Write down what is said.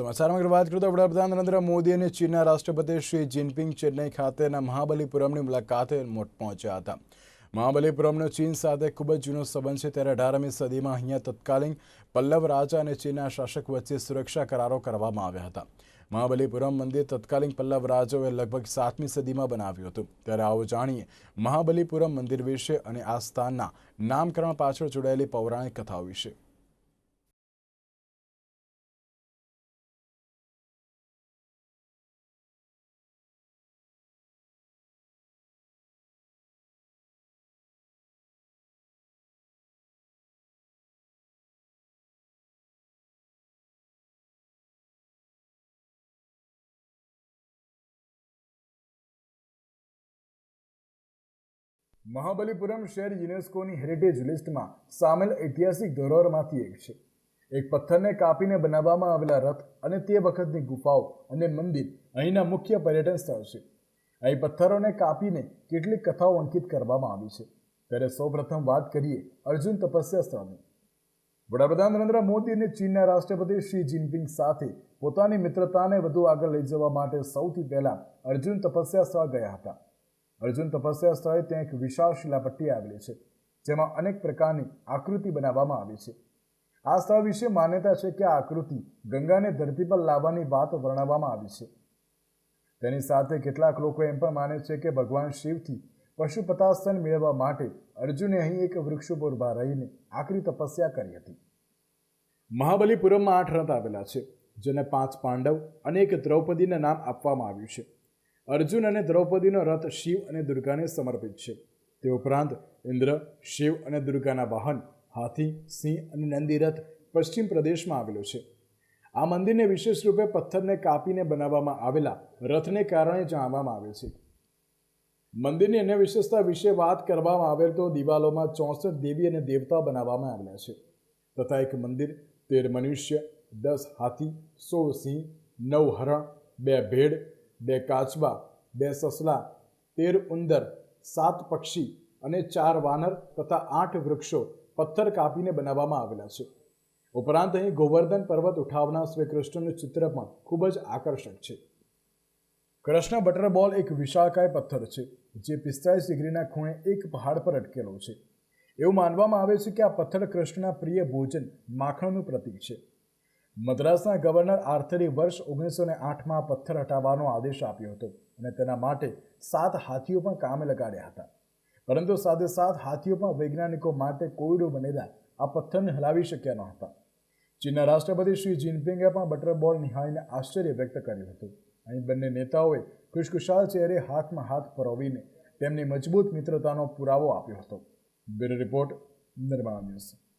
સમાચારમાં વાત કરું તો વડાપ્રધાન નરેન્દ્ર મોદી અને ચીનના રાષ્ટ્રપતિ શી જિનપિંગ ચેન્નઈ ખાતેના મહાબલીપુરમની મુલાકાતે મોટ પહોંચ્યા હતા. મહાબલીપુરમનો ચીન સાથે ખૂબ જ જૂનો સંબંધ છે. ત્યારે અઢારમી સદીમાં અહીંયા તત્કાલીન પલ્લવ રાજા અને ચીનના શાસક વચ્ચે સુરક્ષા કરારો કરવામાં આવ્યા હતા. મહાબલીપુરમ મંદિર તત્કાલીન પલ્લવ રાજાઓએ લગભગ સાતમી સદીમાં બનાવ્યું હતું. ત્યારે આવો જાણીએ મહાબલીપુરમ મંદિર વિશે અને આ સ્થાનના નામકરણ પાછળ જોડાયેલી પૌરાણિક કથાઓ વિશે. મહાબલીપુરમ શહેર યુનેસ્કોની હેરિટેજ લિસ્ટમાં સામેલ ઐતિહાસિક ધરોહરમાંથી એક છે. એક પથ્થરને કાપીને બનાવવામાં આવેલા રથ અને તે વખતની ગુફાઓ અને મંદિર અહીંના મુખ્ય પર્યટન સ્થળ છે. અહીં પથ્થરોને કાપીને કેટલીક કથાઓ અંકિત કરવામાં આવી છે. ત્યારે સૌપ્રથમ વાત કરીએ અર્જુન તપસ્યા સ્થળની. વડાપ્રધાન નરેન્દ્ર મોદી અને ચીનના રાષ્ટ્રપતિ શી જિનપિંગ સાથે પોતાની મિત્રતાને વધુ આગળ લઈ જવા માટે સૌથી પહેલા અર્જુન તપસ્યા સ્થળ ગયા હતા. અર્જુન તપસ્યા સ્થળે ત્યાં એક વિશાળ શિલાપટ્ટી આવેલી છે, જેમાં અનેક પ્રકારની આકૃતિ બનાવવામાં આવી છે. આ સ્થળ વિશે માન્યતા છે કે આ આકૃતિ ગંગાને ધરતી પર લાવવાની વાત વર્ણવવામાં આવી છે. તેની સાથે કેટલાક લોકો એમ પણ માને છે કે ભગવાન શિવથી પશુપતાસ્તન મેળવવા માટે અર્જુને અહીં એક વૃક્ષ ઉપર ઊભા રહીને આકરી તપસ્યા કરી હતી. મહાબલીપુરમમાં આઠ રથ આવેલા છે, જેને પાંચ પાંડવ અને એક દ્રૌપદીના નામ આપવામાં આવ્યું છે. અર્જુન અને દ્રૌપદીનો રથ શિવ અને દુર્ગાને સમર્પિત છે. તે ઉપરાંત ઇન્દ્ર, શિવ અને દુર્ગાના વાહન, હાથી, સિંહ અને નંદી રથ પશ્ચિમ પ્રદેશમાં આવેલો છે. આ મંદિરને વિશેષ રૂપે પથ્થરને કાપીને બનાવવામાં આવેલા રથને કારણે જાણવામાં આવે છે. મંદિરની અન્ય વિશેષતા વિશે વાત કરવામાં આવે તો દિવાલોમાં ચોસઠ દેવી અને દેવતા બનાવવામાં આવ્યા છે. તથા એક મંદિર, તેર મનુષ્ય, દસ હાથી, સોળ સિંહ, નવ હરણ, બે ભેડ, બે કાચબા બે સસલા તેર ઉંદર, સાત પક્ષી અને ચાર વાનર તથા આઠ વૃક્ષો પથ્થર કાપીને બનાવવામાં આવેલા છે. ઉપરાંત અહીં ગોવર્ધન પર્વત ઉઠાવનાર શ્રી કૃષ્ણનું ચિત્ર પણ ખૂબ જ આકર્ષક છે. કૃષ્ણ બટરબોલ એક વિશાળકાય પથ્થર છે, જે પિસ્તાળીસ ડિગ્રીના ખૂણે એક પહાડ પર અટકેલો છે. એવું માનવામાં આવે છે કે આ પથ્થર કૃષ્ણના પ્રિય ભોજન માખણનું પ્રતીક છે. મદ્રાસના ગવર્નર આર્થરે વર્ષ ઓગણીસો ને આઠમાં પથ્થર હટાવવાનો આદેશ આપ્યો હતો. અને તેના માટે સાત હાથીઓ પણ કામે લગાડ્યા હતા. પરંતુ સાથે સાત હાથીઓ પણ વૈજ્ઞાનિકો માટે કોવિડો બનેલા આ પથ્થરને હલાવી શક્યા ન હતા. ચીનના રાષ્ટ્રપતિ શ્રી જિનપિંગે પણ બટરબોલ નિહાળીને આશ્ચર્ય વ્યક્ત કર્યું હતું. અહીં બંને નેતાઓએ ખુશખુશાલ ચહેરે હાથમાં હાથ પરોવીને તેમની મજબૂત મિત્રતાનો પુરાવો આપ્યો હતો. Bureau report Nirman news.